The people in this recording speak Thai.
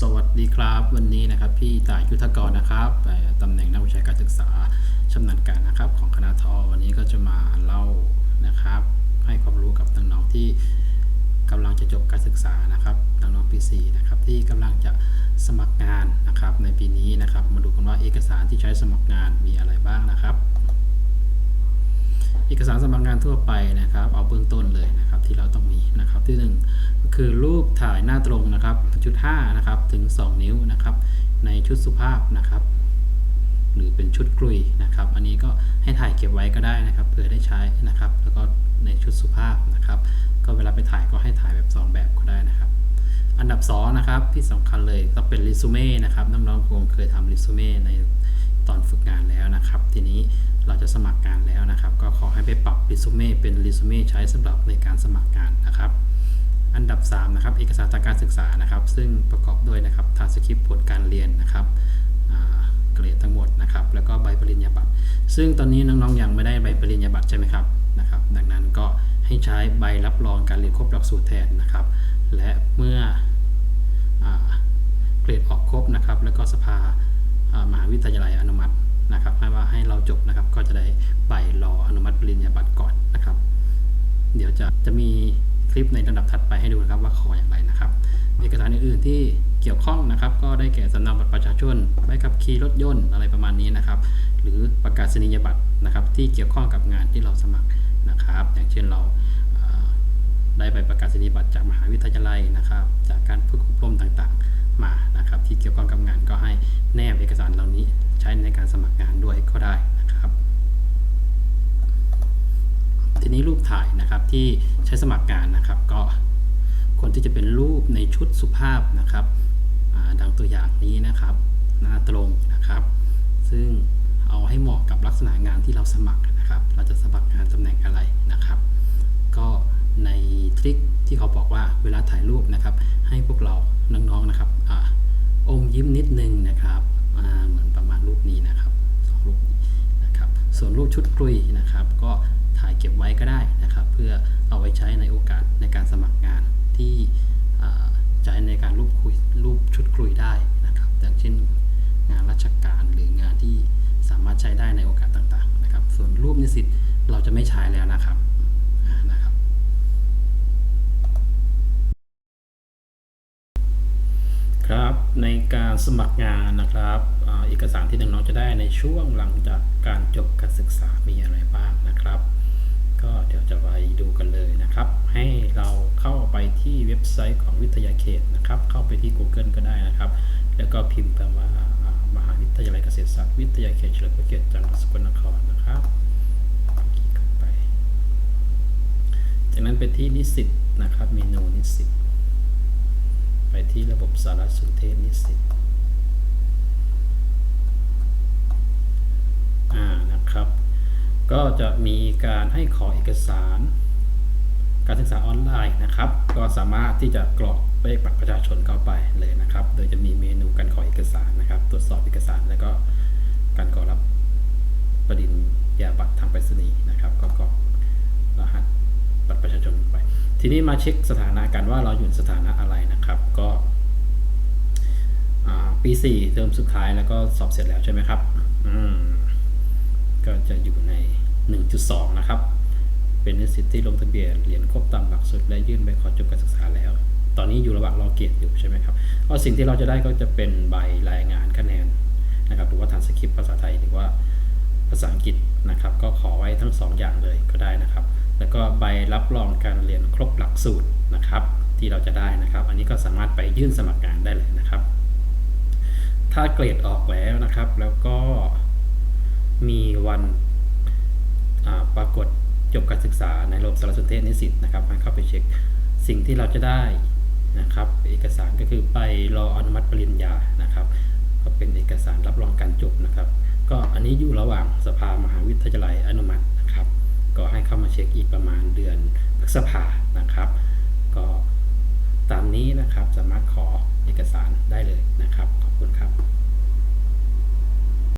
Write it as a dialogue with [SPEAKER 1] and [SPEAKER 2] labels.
[SPEAKER 1] สวัสดีครับ วันนี้นะครับพี่ต่ายยุทธกรนะครับตำแหน่งนักวิชาการศึกษาชำนาญการนะครับ ของคณะทอวันนี้ก็จะมาเล่านะครับ ให้ความรู้กับน้องๆที่กำลังจะจบการศึกษานะครับน้องๆปี4นะครับที่กำลังจะสมัครงานนะครับ ในปีนี้นะครับ มาดูกันว่าเอกสารที่ใช้สมัครงานมีอะไรบ้างนะครับ เอกสารสมัครงานทั่วไปนะครับ เอาเบื้องต้นเลยนะ คือรูปถ่ายหน้าตรงนะครับจุด5นะครับถึง 2 นิ้วนะครับ ในชุดสุภาพนะครับ หรือเป็นชุดกลุยนะครับ อันนี้ก็ให้ถ่ายเก็บไว้ก็ได้นะครับเผื่อได้ใช้นะครับ แล้วก็ในชุดสุภาพนะครับ ก็เวลาไปถ่ายก็ให้ถ่ายแบบ 2 แบบก็ได้นะครับ อันดับ2นะครับที่สำคัญเลยก็เป็นรีสูเม่นะครับน้องๆคงเคยทำรีสูเม่ในตอนฝึกงานแล้วนะครับ ทีนี้เราจะสมัครงานแล้วนะครับ ก็ขอให้ไปปรับรีสูเม่เป็นรีสูเม่ใช้สำหรับในการสมัครงานนะครับ อันดับ3นะครับเอกสารทางการศึกษานะครับ ซึ่งประกอบด้วยนะครับทานสคริปต์ผลการเรียนนะครับเกรดทั้งหมดนะครับ แล้วก็ใบปริญญาบัตร ซึ่งตอนนี้น้องๆยังไม่ได้ใบปริญญาบัตรใช่ไหมครับนะครับ ดังนั้นก็ให้ใช้ใบรับรองการเรียนครบหลักสูตรแทนนะครับ และเมื่อเกรดออกครบนะครับ แล้วก็สภามหาวิทยาลัยอนุมัตินะครับให้ว่าให้เราจบนะครับก็จะได้ใบรออนุมัติปริญญาบัตรก่อนนะครับ เดี๋ยวจะจะมี ลิปในลำดับถัดไปให้ดูนะครับว่าขออย่างไรนะครับ เอกสารอื่นๆที่เกี่ยวข้องนะครับ ก็ได้แก่สำเนาบัตรประชาชนใบขับขี่รถยนต์อะไรประมาณนี้นะครับ หรือประกาศนียบัตรนะครับ ที่เกี่ยวข้องกับงานที่เราสมัครนะครับ อย่างเช่นเราได้ใบประกาศนียบัตรจากมหาวิทยาลัยนะครับ จากการฝึกอบรมต่างๆมานะครับ ที่เกี่ยวข้องกับงานก็ให้แนบเอกสารเหล่านี้ใช้ในการสมัครงานด้วยก็ได้นะครับ ทีนี้รูป ถ่ายนะครับที่ใช้สมัครงานนะครับ ก็ควรที่จะเป็นรูปในชุดสุภาพนะครับดังตัวอย่างนี้นะครับ หน้าตรงนะครับ ซึ่งเอาให้เหมาะกับลักษณะงานที่เราสมัครนะครับ เราจะสมัครงานตำแหน่งอะไรนะครับ ก็ในทริคที่เขาบอกว่าเวลาถ่ายรูปนะครับ ให้พวกเราน้องๆนะครับออมยิ้มนิดนึงนะครับเหมือนประมาณรูปนี้นะครับสองรูปนี้นะครับ ส่วนรูปชุดกลุยนะครับ ก็ถ่ายเก็บไว้ก็ได้ ที่ใช้ในการรูปคุยรูปชุดกลุยได้นะครับอย่างเช่นงานราชการหรืองานที่สามารถใช้ได้ในโอกาสต่างๆนะครับ ส่วนรูปนิสิตเราจะไม่ใช้แล้วนะครับนะครับ ครับในการสมัครงานนะครับเอกสารที่น้องๆจะได้ในช่วงหลังจากการจบการศึกษา นะครับ แล้วก็พิมพ์คำว่ามหาวิทยาลัยเกษตรศาสตร์วิทยาเขตเฉลิมพระเกียรติจังหวัดสกลนครนะครับไป จากนั้นไปที่นิสิตนะครับเมนูนิสิตไปที่ระบบสารสนเทศนิสิตอ่านะครับ ก็จะมีการให้ขอเอกสาร การศึกษาออนไลน์นะครับ ก็สามารถที่จะกรอกเลขบัตรประชาชนเข้าไปเลยนะครับ โดยจะมีเมนูการขอเอกสารนะครับ ตรวจสอบเอกสารแล้วก็การขอรับปริญญาบัตรทางไปรษณีย์นะครับ ก็กรอกรหัสบัตรประชาชนไป ทีนี้มาเช็คสถานะกันว่าเราอยู่ในสถานะอะไรนะครับ ก็อ่าปี4เทอมสุดท้ายแล้วก็สอบเสร็จแล้วใช่ไหมครับอืมก็จะอยู่ใน 1.2 นะครับ เป็นนิสิตที่ลงทะเบียน ตามหลักสูตรและยื่นใบขอจบการศึกษาแล้ว ตอนนี้อยู่ระหว่างรอเกียรติอยู่ใช่ไหมครับก็สิ่งที่เราจะได้ก็จะเป็นใบรายงานคะแนนนะครับหรือว่าทานสคริปต์ภาษาไทยหรือว่าภาษาอังกฤษนะครับ ก็ขอไว้ทั้งสองอย่างเลยก็ได้นะครับ แล้วก็ใบรับรองการเรียนครบหลักสูตรนะครับ ที่เราจะได้นะครับ อันนี้ก็สามารถไปยื่นสมัครงานได้เลยนะครับ ถ้าเกรดออกแล้วนะครับ แล้วก็มีวัน จบการศึกษาในระบบสารสนเทศนิสิตนะครับให้เข้าไปเช็คสิ่งที่เราจะได้นะครับ เอกสารก็คือไปรออนุมัติปริญญานะครับ ก็เป็นเอกสารรับรองการจบนะครับ ก็อันนี้อยู่ระหว่างสภามหาวิทยาลัยอนุมัตินะครับ ก็ให้เข้ามาเช็คอีกประมาณเดือนพฤษภานะครับ ก็ตามนี้นะครับสามารถขอเอกสารได้เลยนะครับ ขอบคุณครับ